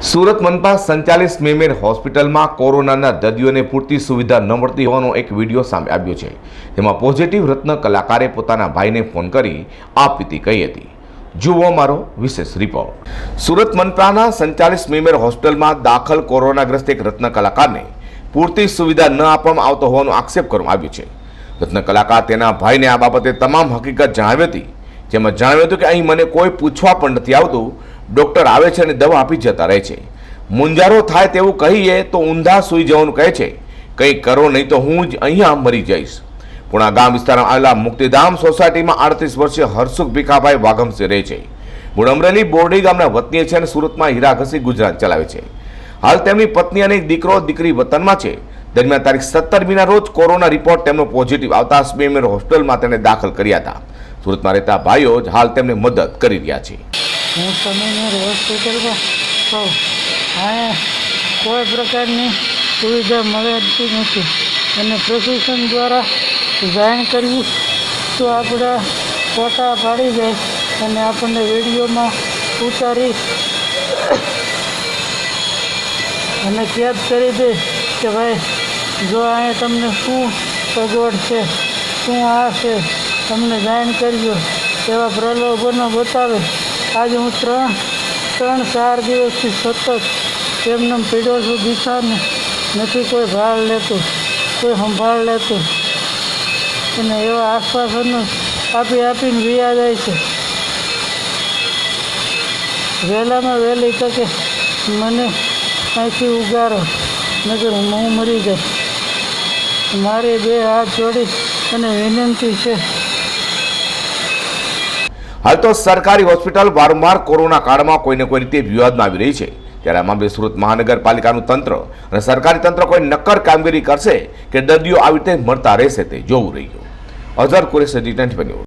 સુરત મનપા સંચાલિત મેમેર હોસ્પિટલમાં કોરોનાના દર્દીઓને પૂરતી સુવિધા ન મળતી હોવાનો એક વીડિયો સામે આવ્યો છે. તેમાં પોઝિટિવ રત્ન કલાકારે પોતાના ભાઈને ફોન કરી આ પીતી કહી હતી. જુઓ મારો વિશેષ રિપોર્ટ. સુરત મનપાના સંચાલિત મેમેર હોસ્પિટલમાં દાખલ કોરોનાગ્રસ્ત એક રત્ન કલાકારને પૂરતી સુવિધા ન આપવામાં આવતો હોવાનો આક્ષેપ કરવામાં આવ્યો છે. રત્ન કલાકાર તેના ભાઈને આ બાબતે તમામ હકીકત જણાવી હતી. જેમાં જણાવ્યું હતું કે અહીં મને કોઈ પૂછવા પણ નથી આવતું. ડૉક્ટર આવે છે અને દવા આપી જતા રહે છે. મુંજારો થાય તેવું કહીએ તો ઊંધા સૂઈ જવાનું કહે છે. કંઈ કરો નહીં તો હું જ અહીંયા મરી જઈશ. પુણા ગામ વિસ્તારમાં આવેલા મુક્તિધામ સોસાયટીમાં આડત્રીસ વર્ષીય હરસુખ ભીખાભાઈ વાઘમસે રહે છે. મૂળ અમરેલી બોરડી ગામના વતની છે અને સુરતમાં હીરા ઘસી ગુજરાત ચલાવે છે. હાલ તેમની પત્ની અને દીકરો દીકરી વતનમાં છે. દરમિયાન તારીખ સત્તરમીના રોજ કોરોના રિપોર્ટ તેમનો પોઝિટિવ આવતા સ્મીમેર હોસ્પિટલમાં તેને દાખલ કર્યા હતા. સુરતમાં રહેતા ભાઈઓ જ હાલ તેમને મદદ કરી રહ્યા છે. હું સમયનગર હોસ્પિટલમાં કહું અહીંયા કોઈ પ્રકારની સુવિધા મળતી નથી. અને પ્રશિક્ષણ દ્વારા જાણ કરવી તો આપણા ફોટા પાડી જાય અને આપણને વિડીયોમાં ઉતારી અને કેદ કરી દે કે ભાઈ, જો અહીંયા તમને શું સગવડ છે, શું આ છે, તમને જાણ કરજો એવા પ્રલોભનો બતાવે. આજે હું ત્રણ ત્રણ, ચાર દિવસથી સતત એમને પીડો છું દિશાને નથી કોઈ ભાળ લેતું, કોઈ સંભાળ લેતું. અને એવા આશ્વાસનો આપી આપીને વિયા જાય છે. વહેલામાં વહેલી તકે મને અહીંથી ઉગારો નગર હું મરી જાય મારી બે હાથ જોડી અને વિનંતી છે હાલ તો સરકારી હોસ્પિટલ વારંવાર કોરોના કાળમાં કોઈને કોઈ રીતે વિવાદમાં આવી રહી છે. ત્યારે આ મામલે સુરત મહાનગરપાલિકાનું તંત્ર અને સરકારી તંત્ર કોઈ નક્કર કામગીરી કરશે કે દર્દીઓ આવી રીતે મળતા રહેશે તે જોવું રહ્યું. Azhar Kuresh G twenty